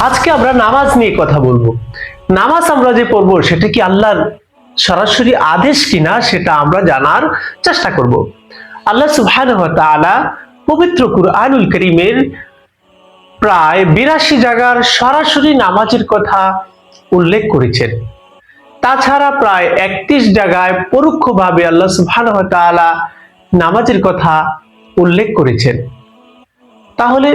আজকে আমরা নামাজ নিয়ে কথা বলব। নামাজ আমরা যে পড়ব, সেটা কি আল্লাহর সরাসরি আদেশ কিনা, সেটা আমরা জানার চেষ্টা করব। আল্লাহ তাআলা পবিত্র কুরআনুল করিমের প্রায় বিরাশি জায়গার সরাসরি নামাজের কথা উল্লেখ করেছেন। তাছাড়া প্রায় একত্রিশ জায়গায় পরোক্ষভাবে আল্লাহ ওয়া নামাজের কথা উল্লেখ করেছেন। তাহলে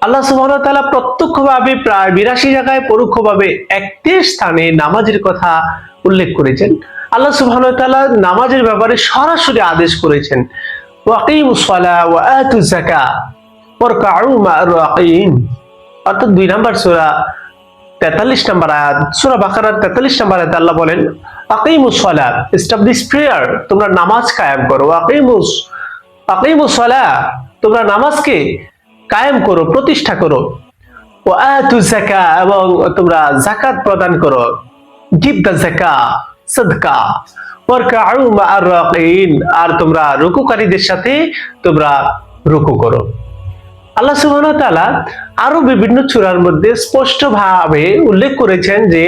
আল্লাহ তাআলা প্রত্যক্ষভাবে প্রায় বিরাশি জায়গায় পরোক্ষভাবে একত্রিশ স্থানে নামাজের কথা উল্লেখ করেছেন। আল্লাহ তাআলা নামাজের ব্যাপারে সরাসরি আদেশ করেছেন। তেতাল্লিশ তেতাল্লিশ বলেন তোমরা নামাজ করো। তোমরা নামাজকে কায়েম করো, প্রতিষ্ঠা করো। ও আতু জাকা এবং তোমরা জাকাত প্রদান করো। গিভ দ্য জাকা সদকা আর তোমরা রুকুকারীদের সাথে তোমরা রুকু করো। আল্লাহ তাআলা আরও বিভিন্ন সূরার মধ্যে স্পষ্টভাবে উল্লেখ করেছেন যে,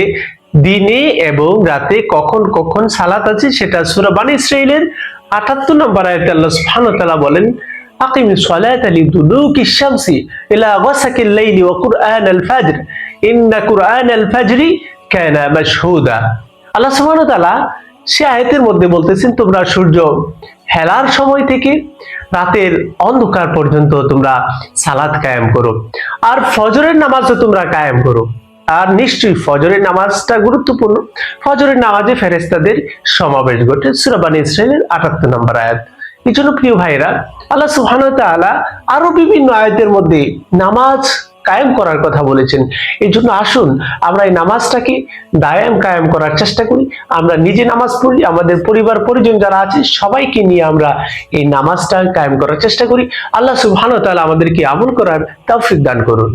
দিনে এবং রাতে কখন কখন সালাত আছে, সেটা সূরা বানী ইসরাঈলের 78 নম্বর আয়াতে আল্লাহ সুবহানাহু তাআলা বলেন সালাতা লিদুলুকি শামসি ইলা গাসাকিল লাইলি ওয়া কুরআনাল ফাজর ইন্না কুরআনাল ফাজরি কানা মাশহুদা আল্লাহ সুবহানাহু তাআলা সে আয়াতের মধ্যে বলতেছেন, তোমরা সূর্য হেলার সময় থেকে রাতের অন্ধকার পর্যন্ত তোমরা সালাদ কায়েম করো। আর ফজরের নামাজও তোমরা কায়েম করো। আর নিশ্চয়ই ফজরের নামাজটা গুরুত্বপূর্ণ। ফজরের নামাজে ফেরেস্তাদের সমাবেশ ঘটে। সুরাবান ইসরায়েলের আটাত্তর নম্বর আয়াত। এই জন্য প্রিয় ভাইরা আল্লাহ ওয়া আরও বিভিন্ন আয়াতের মধ্যে নামাজ কায়েম করার কথা বলেছেন। এই জন্য আসুন, আমরা এই নামাজটাকে দায়াম কায়েম করার চেষ্টা করি। আমরা নিজে নামাজ পড়ি, আমাদের পরিবার, পরিজন যারা আছে, সবাইকে নিয়ে আমরা এই নামাজটা কায়েম করার চেষ্টা করি। আল্লাহ সুবহানাহু ওয়া তাআলা আমাদেরকে আমল করার তৌফিক দান করুন।